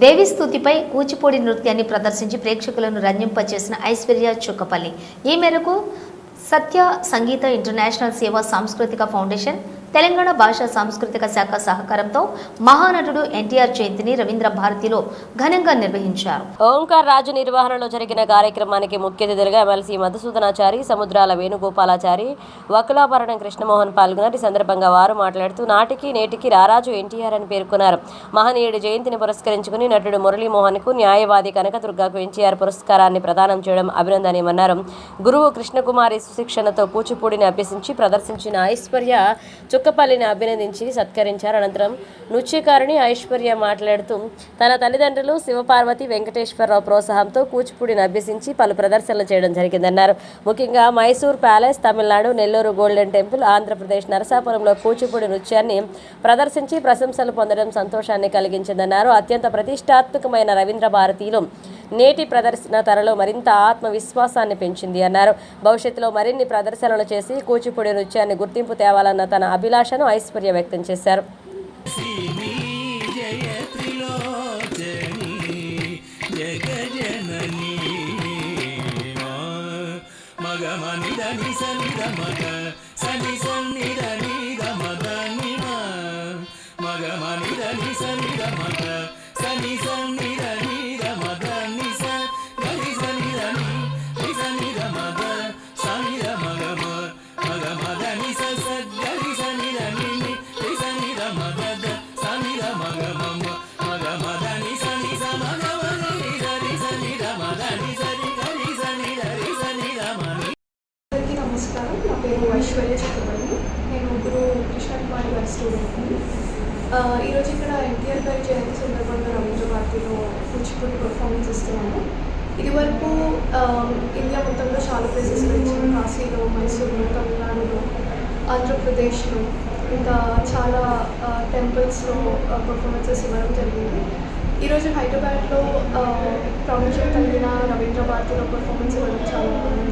దేవి స్థుతిపై కూచిపూడి నృత్యాన్ని ప్రదర్శించి ప్రేక్షకులను రంజింపచేసిన ఐశ్వర్య చుక్కపల్లి. ఈ మేరకు సత్య సంగీత ఇంటర్నేషనల్ సేవా సాంస్కృతిక ఫౌండేషన్ తెలంగాణ భాషా సాంస్కృతిక శాఖ సహకారంతో మహానటుడు ఎన్టీఆర్ జయంతిని రవీంద్ర భారతిలో ఘనంగా నిర్వహించారు. ఓంకార్ రాజు నిర్వహణలో జరిగిన కార్యక్రమానికి ముఖ్య అతిథులుగా ఎమ్మెల్సీ మధుసూదనాచారి సముద్రాల వేణుగోపాలాచారి వకులాభరణం కృష్ణమోహన్ పాల్గొన్నారు. ఈ సందర్భంగా వారు మాట్లాడుతూ నాటికి నేటికి రారాజు ఎన్టీఆర్ అని పేర్కొన్నారు. మహనీయుడి జయంతిని పురస్కరించుకుని నటుడు మురళీమోహన్కు న్యాయవాది కనకదుర్గకు ఎన్టీఆర్ పురస్కారాన్ని ప్రదానం చేయడం అభినందనీయమన్నారు. గురువు కృష్ణకుమారి సుశిక్షణతో కూచిపూడిని అభ్యసించి ప్రదర్శించిన ఐశ్వర్య చుక్కపల్లిని అభినందించి సత్కరించారు. అనంతరం నృత్యకారిణి ఐశ్వర్య మాట్లాడుతూ తన తల్లిదండ్రులు శివపార్వతి వెంకటేశ్వరరావు ప్రోత్సాహంతో కూచిపూడిని అభ్యసించి పలు ప్రదర్శనలు చేయడం జరిగిందన్నారు. ముఖ్యంగా Mysore palace Tamil Nadu Nellore golden temple Andhra Pradesh నరసాపురంలో Kuchipudi నృత్యాన్ని ప్రదర్శించి ప్రశంసలు పొందడం సంతోషాన్ని కలిగించిందన్నారు. అత్యంత ప్రతిష్టాత్మకమైన రవీంద్ర భారతిలో నేటి ప్రదర్శన తరలో మరింత ఆత్మవిశ్వాసాన్ని పెంచింది అన్నారు. భవిష్యత్తులో మరిన్ని ప్రదర్శనలు చేసి కూచిపూడి నృత్యాన్ని గుర్తింపు తేవాలన్న తన అభిలాషను ఐశ్వర్య వ్యక్తం చేశారు. మగ మనిదని సని సని సన్నిద నమస్కారం. నా పేరు ఐశ్వర్య చక్రవర్తి. నేను గురు కృష్ణ కుమార్ గారి స్టూడెంట్ని ఈరోజు ఇక్కడ ఎన్టీఆర్ గారి జయంతి సందర్భంగా రవీంద్ర భారతిలో కూచిపూడి పర్ఫార్మెన్స్ ఇస్తున్నాను. ఇదివరకు ఆ, ఇండియా చాలా ప్లేసెస్ వచ్చాను కాశీలో మైసూర్లో తమిళనాడులో ఆంధ్రప్రదేశ్లో ఇంకా చాలా టెంపుల్స్లో పర్ఫార్మెన్సెస్ ఇవ్వడం జరిగింది. ఈరోజు హైదరాబాద్లో ప్రాముఖ్యం కలిగిన రవీంద్ర భారతిలో పర్ఫార్మెన్స్ ఇవ్వడం చాలా బాగుంది.